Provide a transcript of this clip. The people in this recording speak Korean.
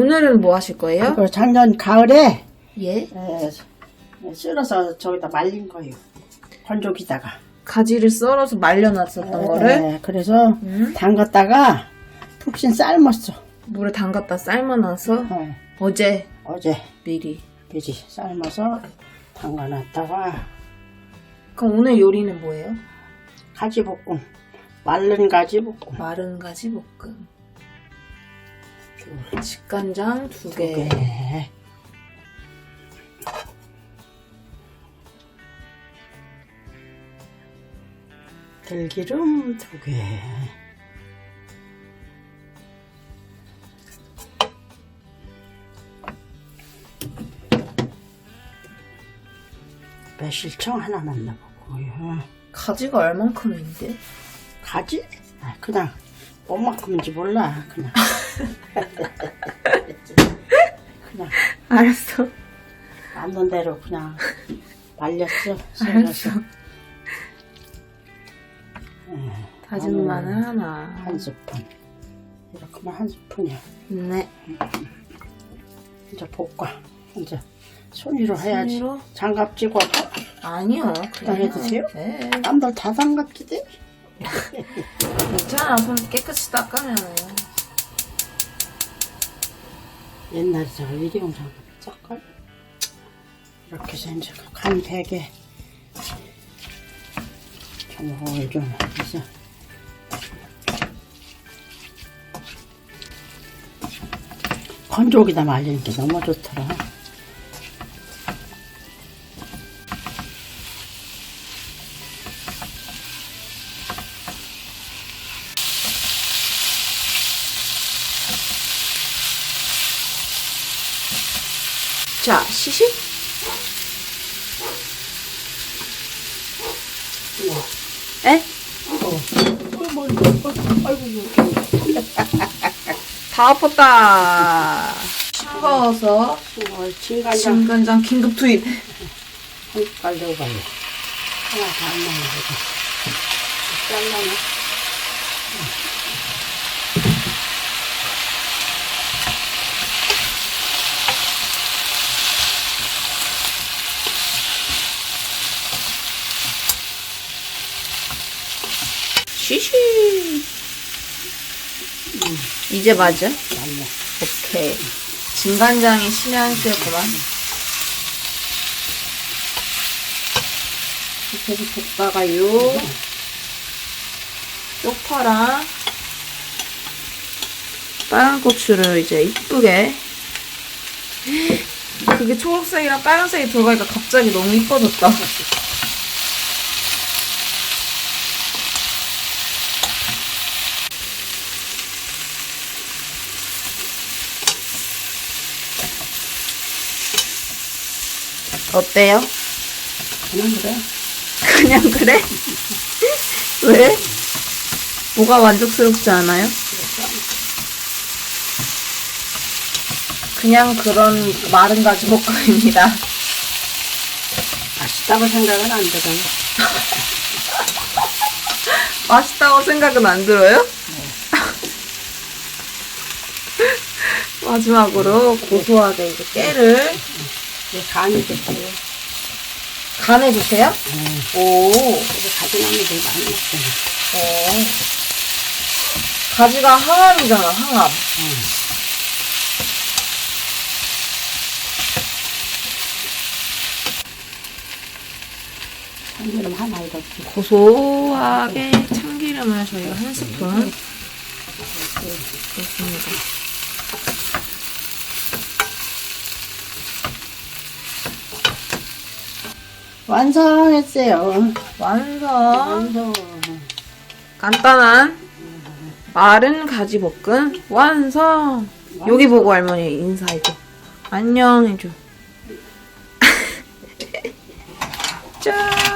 오늘은 뭐 하실 거예요? 그 작년 가을에 예. 에, 쓸어서 저기다 말린 거예요. 건조기다가. 가지를 썰어서 말려놨었던 거를 에, 그래서 음? 담갔다가 푹신 삶았어. 물에 담갔다 삶아놔서 어, 어제 어제 미리. 미리 삶아서 담가놨다가 그럼 오늘 요리는 뭐예요? 가지 볶음. 말른 가지 볶음. 마른 가지 볶음. 직간장 두 개. 네. 들기름 두 개. 매실청 하나만 넣어보고요. 가지가 얼만큼인데? 가지? 아, 그냥 뭐만큼인지 몰라. 그냥. 그냥 알았어. 남는 대로 그냥 말렸어. 알았어. 썰어서. 다진 마늘 하나. 한 스푼. 이렇게만 한 스푼이야. 네. 이제 볶아. 이제 손으로 해야지. 손으로? 장갑 찍어. 아니요. 그냥 해주세요? 네. 남들 다 장갑지대? 괜찮아. 손 깨끗이 닦으면. 옛날에 저 일회용 장갑 섞을 이렇게 해서 이제 간 베개 전골 좀 해서 건조기다 말리는 게 너무 좋더라. 자, 시식? 에? 다 아팠다. 어, 진간장 진간장 긴급 투입. 한 숟갈 넣어봐요. 하나 다안 넣어가지고. 잘라나? 시식. 이제 맞아? 맞네. 오케이. 진간장이 신의 한 수였구만. 이렇게 해서 볶다가요. 쪽파랑 빨간 고추를 이제 이쁘게. 그게 초록색이랑 빨간색이 들어가니까 갑자기 너무 이뻐졌다. 어때요? 그냥 그래. 그냥 그래? 왜? 뭐가 만족스럽지 않아요? 그냥 그런 마른 가지 볶음입니다. 맛있다고 생각은 안 들어요. 맛있다고 생각은 안 들어요? 마지막으로 고소하게 이제 깨를 이게 간이 됐어요. 간해주세요. 오, 이게 가지나무들 많이 먹잖아. 오. 가지가 항암이잖아, 항암. 참기름 하나 이렇게. 고소하게 참기름을 저희가 한 스푼 넣습니다. 완성했어요. 완성. 완성. 간단한 마른 가지 볶음 완성. 여기 보고 할머니 인사해줘. 안녕 해줘. 짠.